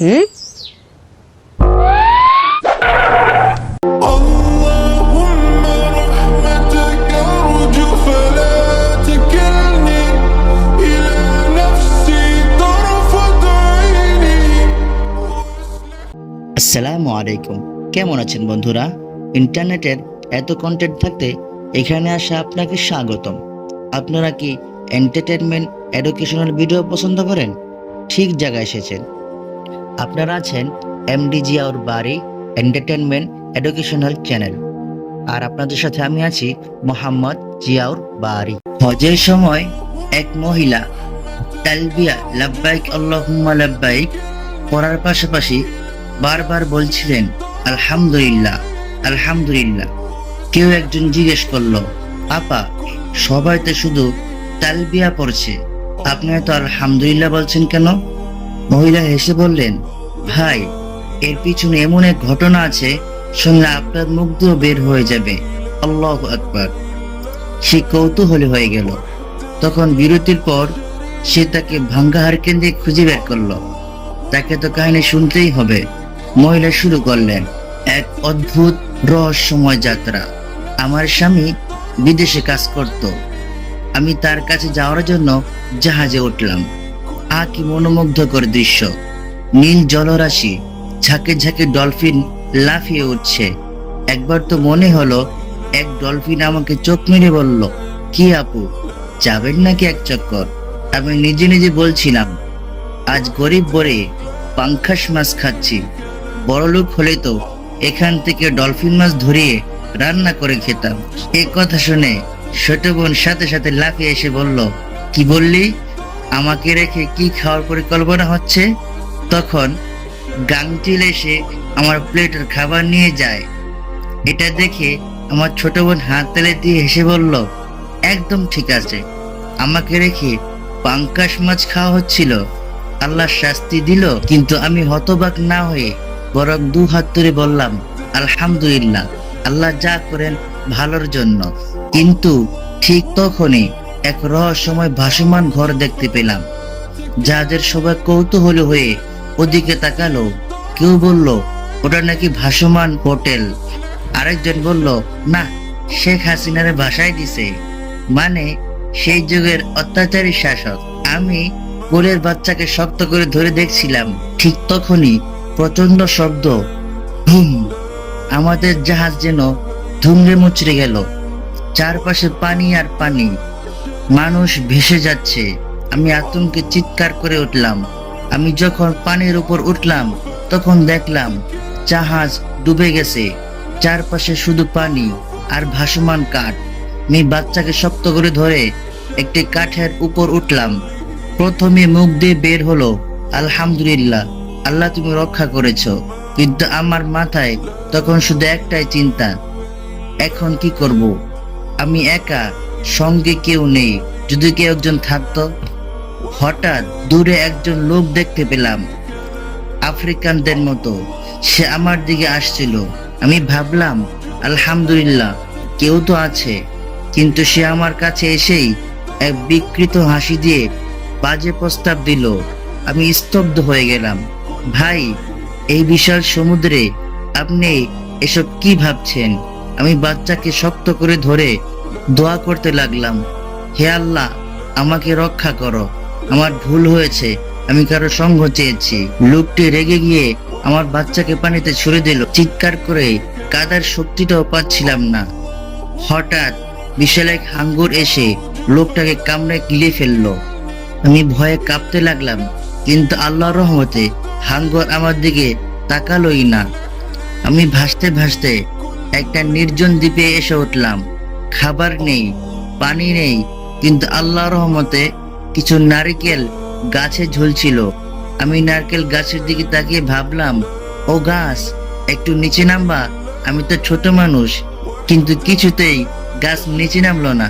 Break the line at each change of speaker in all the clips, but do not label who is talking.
হুম?
আসসালামু আলাইকুম। কেমন আছেন বন্ধুরা? ইন্টারনেটের এত কন্টেন্ট থাকতে এখানে আসা আপনাকে স্বাগতম। আপনারা কি এন্টারটেনমেন্ট এডুকেশনাল ভিডিও পছন্দ করেন? ঠিক জায়গায় এসেছেন। আপনারা আছেন এমডি জিয়াউর বাড়ি এন্টারটেনমেন্ট এডুকেশনাল চ্যানেল। আর আপনাদের সাথে আমি আছি মোহাম্মদ জিয়াউর বাড়ি। হজের সময় এক মহিলা তালবিয়া, লাব্বাইক, আল্লাহুম্মা লাব্বাইক পড়ার পাশাপাশি বারবার বলছিলেন, আলহামদুলিল্লাহ আলহামদুলিল্লাহ। কেউ একজন জিজ্ঞেস করল, আপা, সবাই তো শুধু তালবিয়া পড়ছে, আপনি তো আলহামদুলিল্লাহ বলছেন কেন? মহিলা হেসে বললেন, ভাই, এর পিছনে এমন এক ঘটনা আছে, শুনলে আপনার দিয়েও বের হয়ে যাবে। আল্লাহ আকবার। সে কৌতূহলী হয়ে গেল। তখন বিরতির পর সে তাকে ভাঙ্গা হারকেন দিয়ে খুঁজে বের করল। তাকে তো কাহিনী শুনতেই হবে। মহিলা শুরু করলেন, এক অদ্ভুত রহস্যময় যাত্রা। আমার স্বামী বিদেশে কাজ করত। আমি তার কাছে যাওয়ার জন্য জাহাজে উঠলাম। আ কি মনোমুগ্ধকর দৃশ্য। নীল জলরাশি, ঝাঁকে ঝাঁকে ডলফিন লাফিয়ে উঠছে। একবার তো মনে হলো, এক ডলফিন আমাকে চোখ মেরে বলল, কি আপু, যাবেন নাকি এক চক্কর? আমি নিজে নিজে বলছিলাম, আজ গরিব বরে পাঙ্খাস মাছ খাচ্ছি। বড়লোক হলে তো এখান থেকে ডলফিন মাছ ধরিয়ে রান্না করে খেতাম। এ কথা শুনে ছোট বোন সাথে সাথে লাফিয়ে এসে বলল, কি বললি? আমাকে রেখে কি খাওয়ার পরিকল্পনা হচ্ছে? তখন গাংটিল এসে আমার প্লেটের খাবার নিয়ে যায়। এটা দেখে আমার ছোট বোন হাত তেলে দিয়ে হেসে বলল, একদম ঠিক আছে। আমাকে রেখে পাঙ্কাশ মাছ খাওয়া হচ্ছিল। আল্লাহ শাস্তি দিল, কিন্তু আমি হতবাক না হয়ে বরং দু হাত ধরে বললাম, আলহামদুলিল্লাহ, আল্লাহ যা করেন ভালোর জন্য। কিন্তু ঠিক তখনই এক রহস্যময় ভাসমান ঘর দেখতে পেলাম। যাদের সবাই কৌতূহলী হয়ে ওদিকে তাকালো। কেউ বলল, ওটা নাকি ভাসমান হোটেল? আরেকজন বলল, না, শেখ হাসিনার ভাষায় দিছে। মানে সেই যুগের অত্যাচারী শাসক। আমি কোলের বাচ্চাকে শক্ত করে ধরে দেখছিলাম। ঠিক তখনই প্রচণ্ড শব্দ ধুম আমাদের জাহাজ যেন ধুমড়ে মুচড়ে গেল। চারপাশে পানি আর পানি। মানুষ ভেসে যাচ্ছে। আমি আতঙ্কে চিৎকার করে উঠলাম। আমি যখন পানির উপর উঠলাম, তখন দেখলাম জাহাজ ডুবে গেছে। চারপাশে শুধু পানি আর ভাসমান কাঠ। আমি বাচ্চাকে শক্ত করে ধরে একটি কাঠের উপর উঠলাম। প্রথমে মুখ দিয়ে বের হলো, আলহামদুলিল্লাহ, আল্লাহ তুমি রক্ষা করেছ। কিন্তু আমার মাথায় তখন শুধু একটাই চিন্তা, এখন কি করব? আমি একা সঙ্গে কেউ নেই। যদি কেউ একজন থাকতো, হঠাৎ দূরে একজন লোক দেখতে পেলাম, আফ্রিকানদের মতো। সে আমার দিকে আসছিল। আমি ভাবলাম, আলহামদুলিল্লাহ, কেউ তো আছে। কিন্তু সে আমার কাছে এসেই এক বিকৃত হাসি দিয়ে বাজে প্রস্তাব দিল। আমি স্তব্ধ হয়ে গেলাম। ভাই, এই বিশাল সমুদ্রে আপনি এসব কি ভাবছেন? আমি বাচ্চাকে শক্ত করে ধরে দোয়া করতে লাগলাম। হে আল্লাহ, আমাকে রক্ষা করো। আমার ভুল হয়েছে, আমি কারও সঙ্গ চেয়েছি। লোকটি রেগে গিয়ে আমার বাচ্চাকে পানিতে ছুড়ে দিল। চিৎকার করে কাদার শক্তিটাও পাচ্ছিলাম না। হঠাৎ বিশাল এক হাঙ্গর এসে লোকটাকে কামড়ে গিলে ফেলল। আমি ভয়ে কাঁপতে লাগলাম, কিন্তু আল্লাহর রহমতে হাঙ্গর আমার দিকে তাকালোই না। আমি ভাসতে ভাসতে একটা নির্জন দ্বীপে এসে উঠলাম। খাবার নেই, পানি নেই, কিন্তু আল্লাহর রহমতে কিছু নারকেল গাছে ঝুলছিল। আমি নারকেল গাছের দিকে তাকিয়ে ভাবলাম, ও গাছ, একটু নিচে নামবা, আমি তো ছোট মানুষ। কিন্তু কিছুতেই গাছ নিচে নামলো না।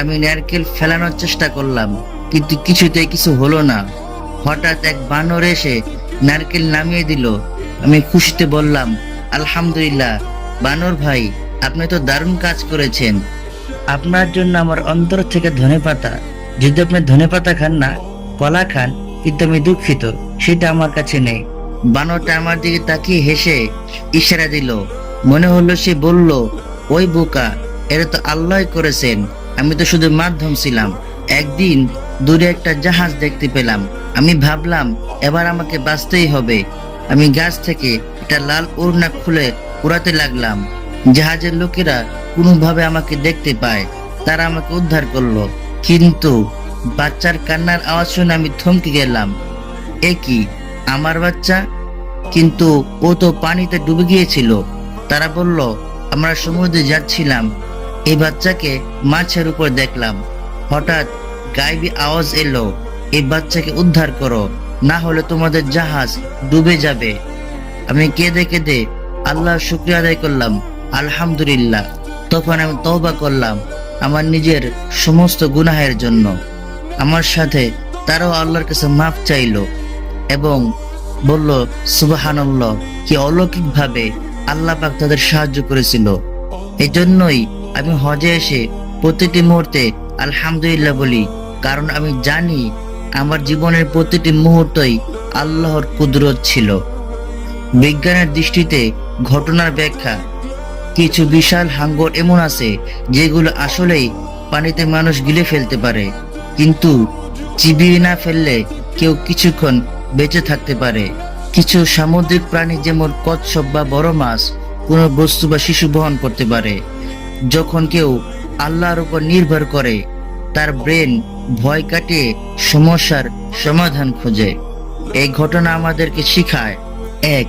আমি নারকেল ফেলানোর চেষ্টা করলাম, কিন্তু কিছুতেই কিছু হলো না। হঠাৎ এক বানর এসে নারকেল নামিয়ে দিল। আমি খুশিতে বললাম, আলহামদুলিল্লাহ, বানর ভাই আপনি তো দারুণ কাজ করেছেন। আপনার জন্য আমার অন্তর থেকে ধনে পাতা। যদি আপনি ধনে পাতা খান না, কলা খান, কিন্তু আমি দুঃখিত, সেটা আমার কাছে নেই। বানরটা আমার দিকে তাকিয়ে হেসে ইশারা দিল। মনে হলো সে বলল, ওই বোকা এটা তো আল্লাহ করেছেন। আমি তো শুধু মাধ্যম ছিলাম। একদিন দূরে একটা জাহাজ দেখতে পেলাম। আমি ভাবলাম, এবার আমাকে বাঁচতেই হবে। আমি গাছ থেকে একটা লাল ওড়না খুলে উড়াতে লাগলাম। জাহাজের লোকেরা কোনোভাবে আমাকে দেখতে পায়। তারা আমাকে উদ্ধার করল। কিন্তু বাচ্চার কান্নার আওয়াজ শুনে আমি থমকে গেলাম। এ কি, আমার বাচ্চা? কিন্তু ও তো পানিতে ডুবে গিয়েছিল। তারা বলল, আমরা সমুদ্রে যাচ্ছিলাম। এই বাচ্চাকে মাছের উপর দেখলাম। হঠাৎ গাইবি আওয়াজ এলো এই বাচ্চাকে উদ্ধার করো, না হলে তোমাদের জাহাজ ডুবে যাবে। আমি কেঁদে কেঁদে আল্লাহর শুক্রিয়া আদায় করলাম। আলহামদুলিল্লাহ, তখন আমি তওবা করলাম আমার নিজের সমস্ত গুনাহের জন্য। আমার সাথে তারাও আল্লাহর কাছে মাফ চাইলো এবং বলল, সুবাহানল্লাহ, কি অলৌকিক ভাবে আল্লাহ পাক তাদের সাহায্য করেছিল। এই জন্যই আমি হজে এসে প্রতিটি মুহূর্তে আলহামদুলিল্লাহ বলি, কারণ আমি জানি আমার জীবনের প্রতিটি মুহূর্তই আল্লাহর কুদরত ছিল। বিজ্ঞানের দৃষ্টিতে ঘটনার ব্যাখ্যা কিছু বিশাল হাঙ্গর এমন আছে, যেগুলো আসলেই পানিতে মানুষ গিলে ফেলতে পারে। কিন্তু চিবিয়ে না ফেললে কেউ কিছুক্ষণ বেঁচে থাকতে পারে। কিছু সামুদ্রিক প্রাণী যেমন কচ্ছপ বা বড় মাছ, কোনো বস্তু বা শিশু বহন করতে পারে। যখন কেউ আল্লাহর উপর নির্ভর করে, তার ব্রেন ভয় কাটিয়ে সমস্যার সমাধান খোঁজে। এই ঘটনা আমাদেরকে শিখায়, এক,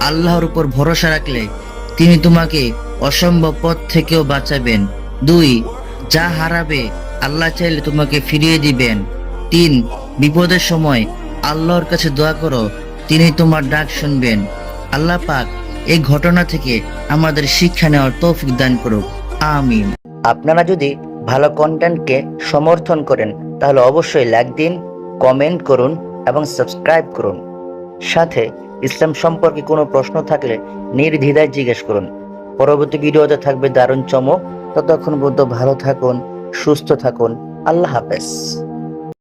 আল্লাহর উপর ভরসা রাখলে তিনি তোমাকে অসম্ভব পথ থেকেও বাঁচাবেন। দুই, যা হারাবে, আল্লাহ চাইলে তোমাকে ফিরিয়ে দিবেন। তিন, বিপদের সময় আল্লাহর কাছে দোয়া করো তিনি তোমার ডাক শুনবেন। আল্লাহ পাক এই ঘটনা থেকে আমাদের শিক্ষা নেওয়ার তৌফিক দান করুক। আমিন। আপনারা যদি ভালো কন্টেন্টকে সমর্থন করেন, তাহলে অবশ্যই লাইক দিন, কমেন্ট করুন এবং সাবস্ক্রাইব করুন। সাথে ইসলাম সম্পর্কে কোনো প্রশ্ন থাকলে নির্দ্বিধায় জিজ্ঞেস করুন। পরবর্তী ভিডিওতে থাকবে দারুণ চমক। ততক্ষণ পর্যন্ত ভালো থাকুন সুস্থ থাকুন। আল্লাহ হাফেজ।